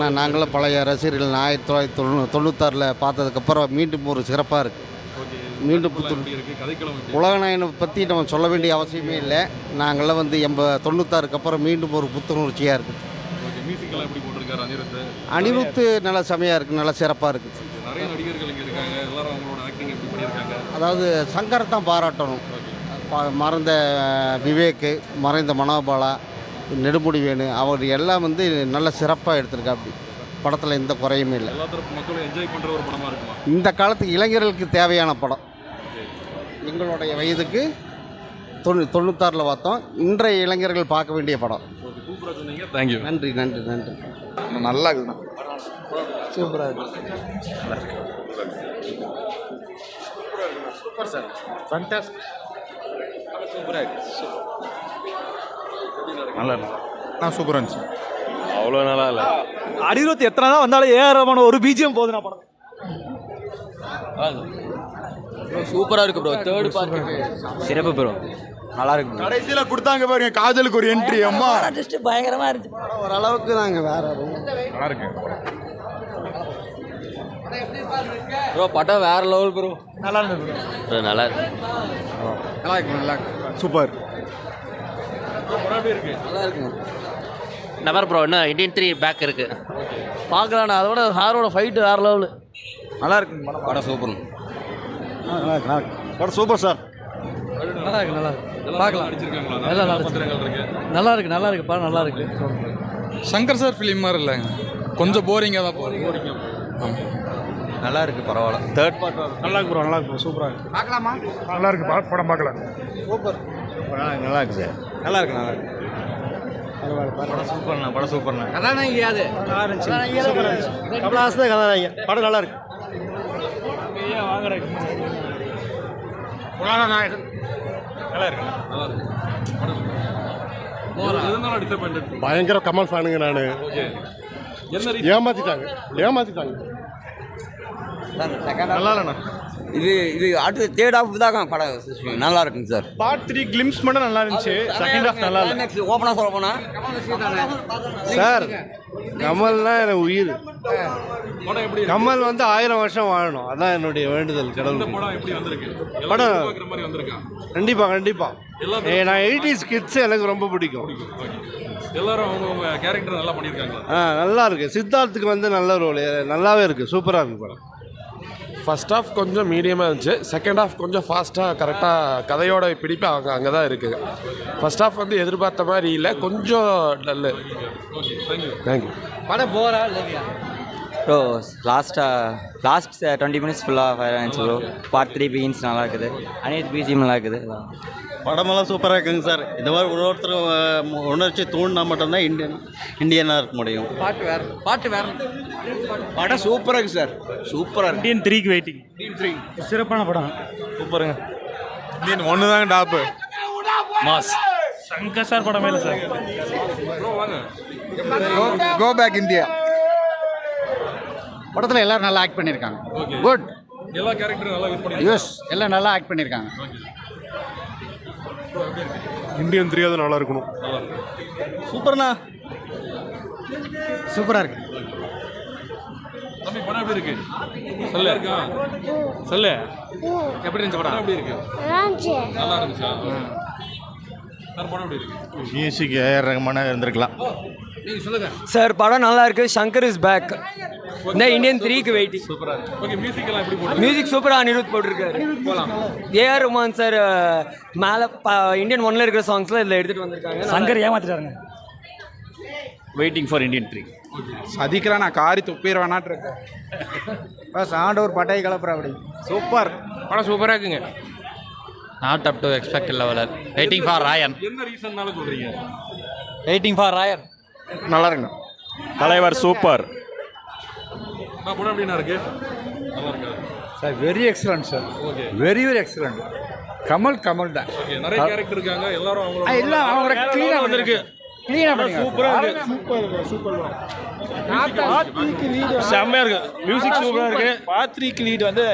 நான் நாங்களும் பழைய ரசிகர்கள் ஆயிரத்தி தொள்ளாயிரத்தி தொண்ணூ தொண்ணூத்தாறில் பார்த்ததுக்கப்புறம் மீண்டும் ஒரு சிறப்பாக இருக்குது மீண்டும் எப்படி உலகநாயனை பற்றி நம்ம சொல்ல வேண்டிய அவசியமே இல்லை. நாங்களாம் வந்து எண்ப தொண்ணூத்தாறுக்கு அப்புறம் மீண்டும் ஒரு புத்துணர்ச்சியாக இருக்குது அனிருத்து நல்லா செமையாக இருக்குது நல்லா சிறப்பாக இருக்குது அதாவது சங்கரை தான் பாராட்டணும். மறைந்த விவேக்கு மறைந்த மனோபாலா நெடுமுடி வேணு அவர் எல்லாம் வந்து நல்ல சிறப்பாக எடுத்திருக்கா அப்படி படத்தில் எந்த குறையுமே இல்லை. எல்லா தரப்பு மக்களும் என்ஜாய் பண்ற ஒரு படமா இருக்குமா? இந்த காலத்து இளைஞர்களுக்கு தேவையான படம். எங்களுடைய வயதுக்கு தொண்ணூ தொண்ணூத்தாறில் பார்த்தோம். இன்றைய இளைஞர்கள் பார்க்க வேண்டிய படம். சூப்பரா தேங்க்யூ நன்றி நன்றி நன்றி. நல்லா இருக்குதுண்ணா சூப்பராக இருக்கு. நல்லா இருக்கு நான் சூப்பராக இருந்துச்சு. அவ்வளோ நல்லா இல்லை. அனிருத் எத்தனை தான் வந்தாலும் ஏஆரமான ஒரு பிஜிஎம் போதுண்ணா படம். சூப்பராக இருக்கு ப்ரோ. தேர்ட் பார்ட் சிறப்பு ப்ரோ. நல்லா இருக்கு. கடைசியில் கொடுத்தாங்க பாருங்க காதலுக்கு ஒரு என்ட்ரி அம்மா. Artist பயங்கரமா இருந்துச்சு. ஓரளவுக்கு நாங்கள் வேற நல்லா இருக்கு. ப்ரோ படம் வேற லெவல் ப்ரோ. நல்லா இருந்தது bro. நல்லா இருக்கு. நல்லா இருக்கு நல்லா இருக்கு. சூப்பர். இருக்கு நல்லா இருக்கு நம்பர் ப்ரோ இன்னும் இண்டியன் த்ரீ பேக் இருக்கு. பார்க்கலாண்ணா அதோட ஹாரோட ஃபைட்டு வேற லெவல் நல்லா இருக்கு படம் சூப்பர் படம் சூப்பர் சார் நல்லா இருக்கு நல்லா இருக்கு. பார்க்கலாம். கதாபாத்திரங்கள் இருக்கு. நல்லா இருக்கு நல்லா இருக்கு படம் நல்லா இருக்கு. சங்கர் சார் ஃபிலிம் மாதிரி இல்லைங்க. கொஞ்சம் போரிங்காக தான் போகுது. நல்லா இருக்கு பரவாயில்ல. தேர்ட் பார்ட் நல்லா இருக்கு ப்ரோ நல்லா இருக்கு சூப்பராக இருக்கு. பார்க்கலாமா? நல்லா இருக்கு படம் பார்க்கலாம் நல்லா இருக்கு சார். நல்லா இருக்கு நல்லா இருக்கு. படம் சூப்பர்ண்ணா படம் சூப்பர்ண்ணா கதாநாயகியாது கமலஹாசன் கதாநாயகன் படம் நல்லா இருக்கு. உலகநாயகன் நல்லா இருக்கு. படம் எதனால டிசப்பாயின்ட் பயங்கர கமல் ஃபேனுங்க நான்? ஏமாத்திட்டாங்க. ஏமாத்திட்டாங்க. நல்லா இல்லைண்ணா இது இது அடுத்து தேர்ட் ஹாஃப் தான் படம் நல்லா இருக்குங்க சார். பார்ட் த்ரீ கிளிம்ஸ் மட்டும் நல்லா இருந்துச்சு. செகண்ட் ஹாஃப் நல்லா இல்லை ஓப்பனாக சொல்ல போனா. சார் கமல்னா எனக்கு உயிர். கமல் வந்து ஆயிரம் வருஷம் வாழணும். அதான் என்னுடைய வேண்டுதல் கடவுள் படம் எப்படி வந்திருக்கு? படம் படம் பார்க்குற மாதிரி வந்திருக்கா? கண்டிப்பா கண்டிப்பா. எல்லாம் ஏ நான் எயிட்டிஸ் கிட்ஸ் எனக்கு ரொம்ப பிடிக்கும். எல்லாரும் அவங்க அவங்க கேரக்டர் நல்லா பண்ணியிருக்காங்களா? ஆ நல்லா இருக்கு. சித்தார்த்துக்கு வந்து நல்ல ரோல் நல்லாவே இருக்கு. சூப்பராக இருக்கு படம். ஃபர்ஸ்ட் ஹாஃப் கொஞ்சம் மீடியமாக இருந்துச்சு. செகண்ட் ஹாஃப் கொஞ்சம் ஃபாஸ்ட்டாக கரெக்டாக கதையோட பிடிப்பு அங்கே அங்கே தான் இருக்குது ஃபர்ஸ்ட் ஹாஃப் வந்து எதிர்பார்த்த மாதிரி இல்லை. கொஞ்சம் டல்லு ஓகே தேங்க்யூ தேங்க்யூ படம் போரா இல்லையா? ப்ரோ லாஸ்ட்டாக லாஸ்ட் டுவெண்ட்டி மினிட்ஸ் ஃபுல்லாக ஃபயர் ஆச்சு ப்ரோ பார்ட் த்ரீ பிகின்ஸ் நல்லா இருக்குது அனைத்து பிஜிஎம் நல்லா இருக்குது படமெல்லாம் சூப்பராக இருக்குங்க சார். இந்த மாதிரி ஒரு ஒருத்தர் உணர்ச்சி தூண்டினா மட்டும்தான் இந்தியன் இந்தியனாக இருக்க முடியும். பாட்டு வேற பாட்டு வேற. படம் சூப்பராக இருக்கு சார். சூப்பராக இருக்கு. இந்தியன் த்ரீக்கு வெயிட்டிங் சிறப்பான படம். சூப்பருங்க. இந்தியன் ஒன்று தாங்க டாப்பு மாஸ் சங்கர் சார் படமே இல்லை சார். கோ பேக் இந்தியா படத்தில் எல்லாரும் நல்லா ஆக்ட் பண்ணியிருக்காங்க. ஓகே குட் எல்லா கேரக்டரும் நல்லா யூஸ் எல்லாம் நல்லா ஆக்ட் பண்ணியிருக்காங்க. இந்தியன் தெரியாது நல்லா இருக்கணும். நல்லா இருக்கு. சூப்பர்ண்ணா. சூப்பராக இருக்கு. தம்பி படம் எப்படி இருக்கு? நல்லா இருக்கா சொல்லு. எப்படி இருந்துச்சு படம்? எப்படி இருக்கு? நல்லா இருந்துச்சா. சார் படம் எப்படி இருக்கு? மியூசிக் ஏஆர் ரஹ்மானாக இருந்திருக்கலாம். சார் படம் நல்லா இருக்கு. சங்கர் இஸ் பேக் இந்த இந்தியன் த்ரீக்கு வெயிட்டிங் சூப்பரா இருக்கு. ஓகே மியூசிக் எல்லாம் எப்படி போட்டு மியூசிக் சூப்பராக அனிருத் போட்டிருக்காரு. போலாம். ஏஆர் ரஹ்மான் சார் மேலே இந்தியன் ஒன்ல இருக்கிற சாங்ஸ்லாம் இதில் எடுத்துகிட்டு வந்திருக்காங்க. சங்கர் ஏமாத்திட்டாருங்க. வெயிட்டிங் ஃபார் இண்டியன் த்ரீ சதிக்கிறேன் நான் காரி துப்பிடுவேனாட்டு இருக்கேன். பஸ் ஆண்டவர் பட்டை கலப்புற அப்படி. சூப்பர் படம் சூப்பராக இருக்குங்க. நாட் அப் டு எக்ஸ்பெக்ட் லெவலர் வெயிட்டிங் ஃபார் ராயன் என்ன ரீசன்னால சொல்றீங்க. வெயிட்டிங் ஃபார் ராயர் நல்லா இருக்குங்க தலைவர் சூப்பர். படம் எப்படிண்ணா இருக்கு நல்லா இருக்கா? Sir very excellent sir very very excellent Kamal Kamal தான். நிறைய கேரக்டர் இருக்காங்க. எல்லாரும் எல்லாம் அவங்களோட க்ளீனாக வந்திருக்கு. செம்மையா இருக்கு. மியூசிக் சூப்பரா இருக்கு. பார்ட் த்ரீக்கு லீட் வந்து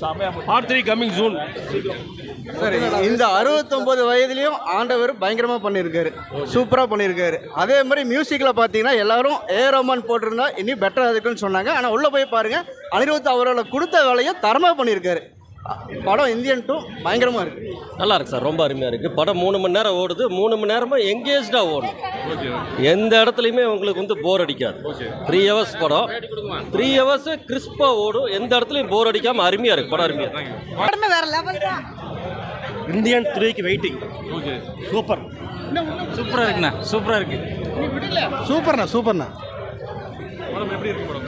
செம்மையா part three coming June sir இந்த அறுபத்தொம்பது வயதுலையும் ஆண்டவர் பயங்கரமாக பண்ணியிருக்காரு. சூப்பராக பண்ணியிருக்காரு. அதே மாதிரி மியூசிக்கில் பார்த்தீங்கன்னா எல்லாரும் ஏ ரோமான் போட்டிருந்தா இன்னும் பெட்டராக இருக்குன்னு சொன்னாங்க. ஆனால் உள்ளே போய் பாருங்கள் அனிருத் அவரோட கொடுத்த வேலையை தரமாக பண்ணியிருக்காரு. படம் இந்தியன் டூ பயங்கரமாக இருக்குது நல்லா இருக்கு சார் ரொம்ப அருமையாக இருக்குது படம் மூணு மணி நேரம் ஓடுது. மூணு மணி நேரமாக எங்கேஜ்டாக ஓடும் எந்த இடத்துலையுமே உங்களுக்கு வந்து போர் அடிக்காது. த்ரீ ஹவர்ஸ் படம். த்ரீ ஹவர்ஸ் கிறிஸ்பாக ஓடும். எந்த இடத்துலையும் போர் அடிக்காமல் அருமையாக இருக்குது படம் அருமையாக படமே வேற லெவல் தான். இந்தியன் த்ரீக்கு வெயிட்டிங் ஓகே. சூப்பர். சூப்பராக இருக்குண்ணா. சூப்பராக இருக்கு. சூப்பர்ண்ணா சூப்பர்ண்ணா. படம் எப்படி இருக்கு படம்?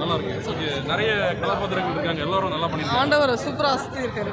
நல்லா இருக்கு. ஓகே நிறைய கதாபாத்திரங்கள் இருக்காங்க. எல்லாரும் நல்லா பண்ணிருக்காங்க. ஆண்டவர் சூப்பராக சுற்றி இருக்காரு.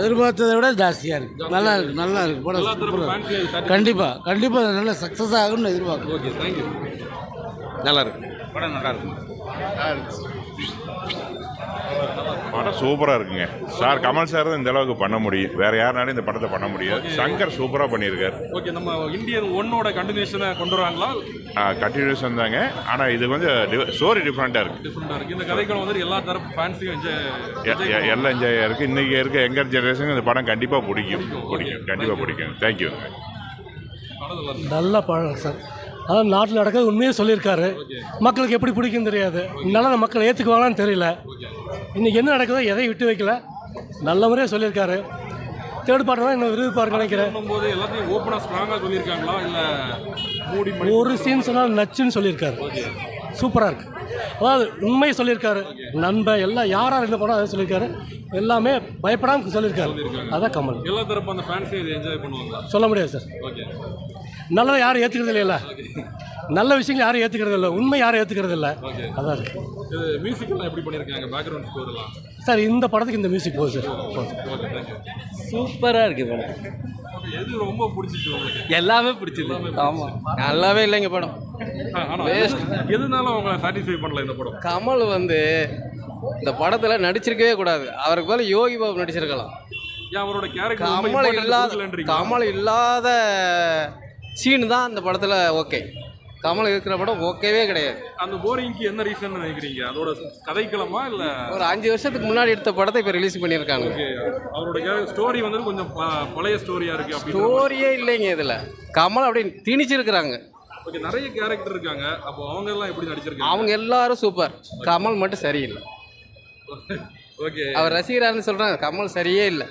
எதிர்பார்த்ததை விட ஜாஸ்தியாக இருக்குது நல்லா இருக்கு நல்லா இருக்கு. எல்லா படம் தரப்பு சூப்பராக ஃபேன்ஸி கண்டிப்பாக கண்டிப்பாக நல்ல சக்ஸஸ் ஆகும்னு எதிர்பார்க்குறோம். ஓகே தேங்க்யூ நல்லா இருக்கு. படம் நல்லா இருக்கு. படம் சூப்பராக இருக்குங்க. சார் கமல் சார் தான் இந்த அளவுக்கு பண்ண முடியும். வேற யாருனாலும் இந்த படத்தை பண்ண முடியாது. சங்கர் சூப்பராக பண்ணியிருக்காரு. ஓகே நம்ம இந்தியன் ஒன்னோட கண்டினியூஷனை கொண்டு வராங்களா? கண்டினியூஸ் வந்தாங்க ஆனால் இது கொஞ்சம் ஸ்டோரி டிஃப்ரெண்ட்டாக இருக்குது இருக்கு. இந்த கதைக்களம் வந்து எல்லா தரப்பு ஃபேன்ஸையும் என்ஜாய் எல்லாம் என்ஜாயாக இருக்குது இன்றைக்கி இருக்க யங்கர் ஜெனரேஷன் இந்த படம் கண்டிப்பாக பிடிக்கும். பிடிக்கும். கண்டிப்பாக பிடிக்கும். தேங்க்யூ இருக்கு நல்ல படம் சார். அதான் நாட்டில் நடக்கிறது உண்மையே சொல்லியிருக்காரு. மக்களுக்கு எப்படி பிடிக்கும் தெரியாது. நல்ல மக்கள் ஏற்றுக்குவாங்களான்னு தெரியல. இன்னைக்கு என்ன நடக்குதோ எதையும் விட்டு வைக்கல. நல்ல முறையாக சொல்லியிருக்காரு. தேர்ட் பார்ட் தான் இன்னும் விருதுப்பார் நினைக்கிறேன். எல்லாத்தையும் ஓப்பனாக ஸ்ட்ராங்காக சொல்லியிருக்காங்களா? இல்லை மூடி ஒரு சீன் சொன்னால் நச்சுன்னு சொல்லியிருக்காரு. சூப்பராக இருக்கு. அதாவது உண்மையை சொல்லியிருக்காரு. நண்பன் எல்லாம் யாராக இருந்த படம் அதை சொல்லியிருக்காரு. எல்லாமே பயப்படாமல் சொல்லியிருக்காரு. அதான் கமல். எல்லா தரப்பு அந்த ஃபேன்ஸையும் இதை என்ஜாய் பண்ணுவாங்க சொல்ல முடியாது சார் ஓகே. நல்லதை யாரும் ஏற்றுக்கிறது இல்லைல்ல. நல்ல விஷயங்கள் யாரும் ஏற்றுக்கிறது இல்லை. உண்மை யாரும் ஏற்றுக்கிறது இல்லை. அதான். இருக்கு இது மியூசிக் எல்லாம் எப்படி பண்ணியிருக்காங்க பேக்ரவுண்ட் ஸ்கோர் எல்லாம்? சார் இந்த படத்துக்கு இந்த மியூசிக் போகுது சார். சூப்பராக இருக்கு படம். எது ரொம்ப பிடிச்சிச்சு உங்களுக்கு? எல்லாமே பிடிச்சது. ஆமாம் நல்லாவே இல்லைங்க படம். ஆனால் எதுனாலும் அவங்க சாட்டிஸ்ஃபை பண்ணல இந்த படம்? கமல் வந்து இந்த படத்தில் நடிச்சிருக்கவே கூடாது. அவருக்கு பதில் யோகி பாபு நடிச்சிருக்கலாம். அவரோட கேரக்டர் கமல் இல்லாத கமல் இல்லாத சீன் தான் அந்த படத்தில் ஓகே கமல் இருக்கிற படம் ஓகேவே கிடையாது. அந்த போரிங்க்கு என்ன ரீசன் நினைக்கிறீங்க? அதோட கதைக்களமா இல்ல? ஒரு அஞ்சு வருஷத்துக்கு முன்னாடி எடுத்த படத்தை இப்போ ரிலீஸ் பண்ணியிருக்காங்க. ஓகே அவரோட ஸ்டோரி வந்து கொஞ்சம் பழைய ஸ்டோரியா இருக்கு ஸ்டோரியே இல்லைங்க இதில். கமல் அப்படியே திணிச்சிருக்கிறாங்க. ஓகே நிறைய கேரக்டர் இருக்காங்க. அப்போ அவங்க எல்லாம் எப்படி நடிச்சிருக்காங்க? அவங்க எல்லாரும் சூப்பர் கமல் மட்டும் சரியில்லை. ஓகே அவர் ரசிகரான்னு சொல்கிறாங்க கமல் சரியே இல்லை.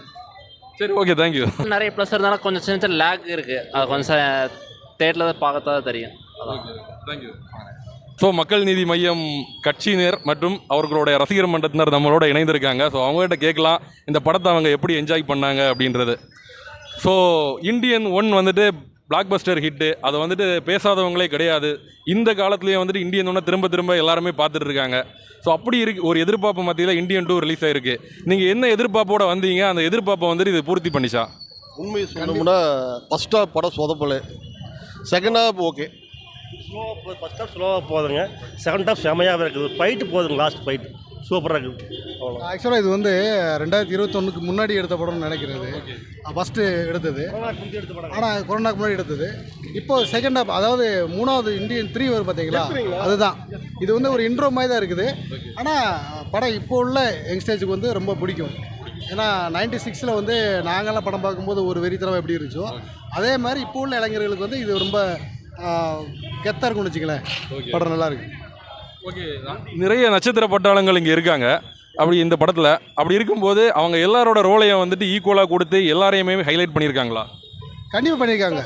சரி ஓகே தேங்க்யூ நிறைய ப்ளஸ் இருந்தாலும் கொஞ்சம் சின்ன சின்ன லேக் இருக்கு. அது கொஞ்சம் தேட்டரில் தான் பார்க்கத்தா தெரியும். தேங்க்யூ ஸோ மக்கள் நீதி மையம் கட்சியினர் மற்றும் அவர்களுடைய ரசிகர் மன்றத்தினர் நம்மளோட இணைந்திருக்காங்க. ஸோ அவங்ககிட்ட கேட்கலாம். இந்த படத்தை அவங்க எப்படி என்ஜாய் பண்ணாங்க அப்படின்றது. ஸோ இந்தியன் ஒன் வந்துட்டு பிளாக் பஸ்டர் ஹிட்டு அதை வந்துட்டு பேசாதவங்களே கிடையாது. இந்த காலத்துலேயே வந்துட்டு இந்தியன் ஒன்றை திரும்ப திரும்ப எல்லாருமே பார்த்துட்டு இருக்காங்க. ஸோ அப்படி இருக்கு ஒரு எதிர்பார்ப்பு மத்தியில் இந்தியன் டூ ரிலீஸ் ஆயிருக்கு. நீங்கள் என்ன எதிர்பார்ப்போட வந்தீங்க? அந்த எதிர்பார்ப்பை வந்துட்டு இது பூர்த்தி பண்ணிச்சா? உண்மையை சொல்லணும்னா ஃபஸ்ட் ஹாஃப் படம் சொதப்பல. செகண்ட் ஹாஃப் ஓகே ஸ்லோவாக ஃபஸ்ட் ஹாஃப் ஸ்லோவாக போகுதுங்க. செகண்ட் ஹாஃப் செமையாக இருக்குது. ஃபைட்டு போகுதுங்க லாஸ்ட் ஃபைட் சூப்பராக இருக்குது அவ்வளோ ஆக்சுவலாக இது வந்து ரெண்டாயிரத்தி இருபத்தொன்னுக்கு முன்னாடி எடுத்த படம்னு நினைக்கிறது ஃபஸ்ட்டு எடுத்தது. ஆனால் கொரோனாக்கு முன்னாடி எடுத்தது. இப்போ செகண்ட் ஹாப் அதாவது மூணாவது இந்தியன் த்ரீ வரும் பார்த்தீங்களா அதுதான். இது வந்து ஒரு இன்ட்ரோ மாதிரி தான் இருக்குது. ஆனால் படம் இப்போ உள்ள யங்ஸ்டேஜுக்கு வந்து ரொம்ப பிடிக்கும். ஏன்னா நைன்டி சிக்ஸில் வந்து நாங்கள்லாம் படம் பார்க்கும்போது ஒரு வெறித்தனம் எப்படி இருந்துச்சோ அதே மாதிரி இப்போ உள்ள இளைஞர்களுக்கு வந்து இது ரொம்ப கெத்தாக இருக்கும்னு வச்சுங்களேன் படம் நல்லா இருக்கு. ஓகே நிறைய நட்சத்திர பட்டாளங்கள் இங்கே இருக்காங்க. அப்படி இந்த படத்தில் அப்படி இருக்கும்போது அவங்க எல்லாரோட ரோலையும் வந்துட்டு ஈக்குவலாக கொடுத்து எல்லாரையுமே ஹைலைட் பண்ணியிருக்காங்களா? கண்டிப்பாக பண்ணியிருக்காங்க.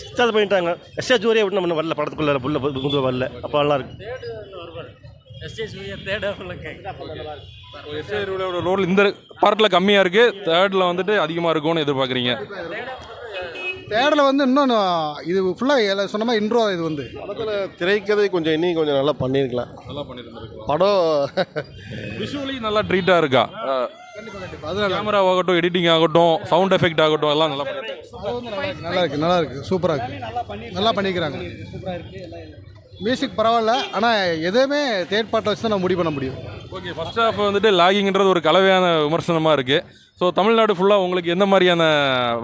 சித்தாது பண்ணிட்டாங்க. எஸ்ஏ ஜோரியை விட்டு நம்ம வரல படத்துக்குள்ள புள்ள புது வரல. அப்போ நல்லா இருக்கு. ரோல் இந்த பார்ட்டில் கம்மியாக இருக்குது தேர்டில் வந்துட்டு அதிகமாக இருக்கும்னு எதிர்பார்க்குறீங்க. தேடலை வந்து இன்னும் இது ஃபுல்லாக சொன்ன மாதிரி இன்ட்ரோ இது வந்து. படத்தில் திரைக்கதை கொஞ்சம் இன்னும் கொஞ்சம் நல்லா பண்ணியிருக்கலாம் நல்லா பண்ணியிருந்துருக்கு படம் விஷுவலி நல்லா ட்ரீட்டாக இருக்கா? கேமரா ஆகட்டும் எடிட்டிங் ஆகட்டும் சவுண்ட் எஃபெக்ட் ஆகட்டும் எல்லாம் நல்லா பண்ணியிருக்காங்க நல்லா இருக்கு நல்லா இருக்கு சூப்பராக இருக்கு. நல்லா பண்ணிக்கிறாங்க. மியூசிக் பரவாயில்ல ஆனால் எதுவுமே தேர்ட் பார்ட்டை வச்சு தான் நம்ம முடிவு பண்ண முடியும். ஓகே ஃபர்ஸ்ட் ஹாஃப் வந்துட்டு லாகிங்கிறது ஒரு கலவையான விமர்சனமாக இருக்குது ஸோ தமிழ்நாடு ஃபுல்லாக உங்களுக்கு எந்த மாதிரியான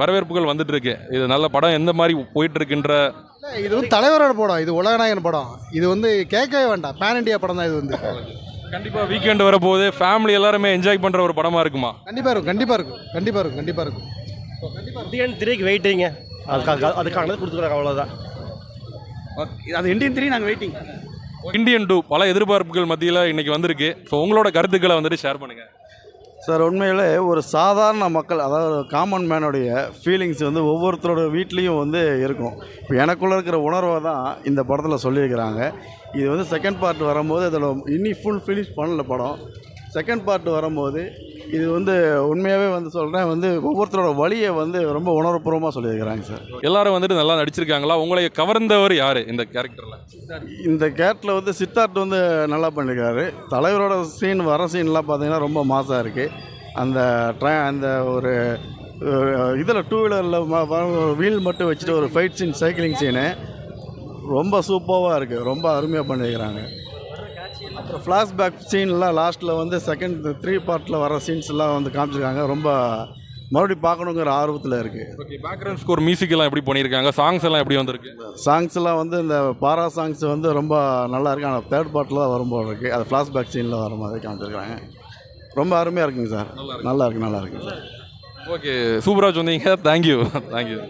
வரவேற்புகள் வந்துட்டு இருக்கு இது நல்ல படம் எந்த மாதிரி போயிட்டு இருக்குன்ற இல்ல, இது வந்து தலைவரோட படம் இது உலகநாயகன் படம். இது வந்து கேட்கவே வேண்டாம். பேன் இண்டியா படம் தான் இது வந்து. கண்டிப்பாக வீக்கெண்ட் வரப்போகுது. ஃபேமிலி எல்லாருமே என்ஜாய் பண்ணுற ஒரு படமாக இருக்குமா? கண்டிப்பாக இருக்கும் கண்டிப்பாக இருக்கும் கண்டிப்பாக இருக்கும் கண்டிப்பாக இருக்கும். இந்தியன் த்ரீக்கு வெயிட்டிங்க அதுக்காக அதுக்கானது கொடுத்துருக்காங்க அவ்வளோதான் அது இந்தியன் த்ரீ நாங்கள் வெயிட்டிங் இந்தியன் டூ பல எதிர்பார்ப்புகள் மத்தியில் இன்னைக்கு வந்திருக்கு. ஸோ உங்களோட கருத்துக்களை வந்துட்டு ஷேர் பண்ணுங்கள் சார் உண்மையில் ஒரு சாதாரண மக்கள் அதாவது காமன் மேனுடைய ஃபீலிங்ஸ் வந்து ஒவ்வொருத்தரோட வீட்லேயும் வந்து இருக்கும். இப்போ எனக்குள்ளே இருக்கிற உணர்வை தான் இந்த படத்தில் சொல்லியிருக்கிறாங்க. இது வந்து செகண்ட் பார்ட் வரும்போது அதில் இன்னி ஃபுல் ஃபினிஷ் பண்ணல படம். செகண்ட் பார்ட் வரும்போது இது வந்து உண்மையாகவே வந்து சொல்கிறேன் வந்து ஒவ்வொருத்தரோட வழியை வந்து ரொம்ப உணர்வுபூர்வமாக சொல்லியிருக்கிறாங்க சார். எல்லாரும் வந்துட்டு நல்லா நடிச்சிருக்காங்களா? உங்களை கவர்ந்தவர் யார் இந்த கேரக்டரில் இந்த கேட்டில் வந்து சித்தார்த் வந்து நல்லா பண்ணியிருக்காரு தலைவரோட சீன் வர சீன்லாம் பார்த்தீங்கன்னா ரொம்ப மாசாக இருக்குது அந்த ட்ரை அந்த ஒரு இதில் டூ வீலரில் வீல் மட்டும் வச்சுட்டு ஒரு ஃபைட் சீன் சைக்கிளிங் சீனு ரொம்ப சூப்பராக இருக்குது ரொம்ப அருமையாக பண்ணியிருக்கிறாங்க அப்புறம் ஃப்ளாஷ்பேக் சீன்லாம் லாஸ்ட்டில் வந்து செகண்ட் த்ரீ பார்ட்டில் வர சீன்ஸ் எல்லாம் வந்து காமிச்சிருக்காங்க. ரொம்ப மறுபடியும் பார்க்கணுங்கிற ஆர்வத்தில் இருக்குது ஓகே பேக்ரவுண்ட் ஸ்கோர் மியூசிக் எல்லாம் எப்படி பண்ணியிருக்காங்க? சாங்ஸ் எல்லாம் எப்படி வந்திருக்கு? சாங்ஸ் எல்லாம் வந்து இந்த பாரா சாங்ஸ் வந்து ரொம்ப நல்லா இருக்கு. ஆனால் தேர்ட் பார்ட்டில் தான் வரும்போது இருக்குது அது ஃப்ளாஷ்பேக் சீனில் வர மாதிரி காமிச்சிருக்காங்க. ரொம்ப அருமையாக இருக்குங்க சார். நல்லா இருக்கு. நல்லா இருக்குங்க சார். ஓகே சூப்பராக சொன்னீங்க தேங்க்யூ தேங்க்யூ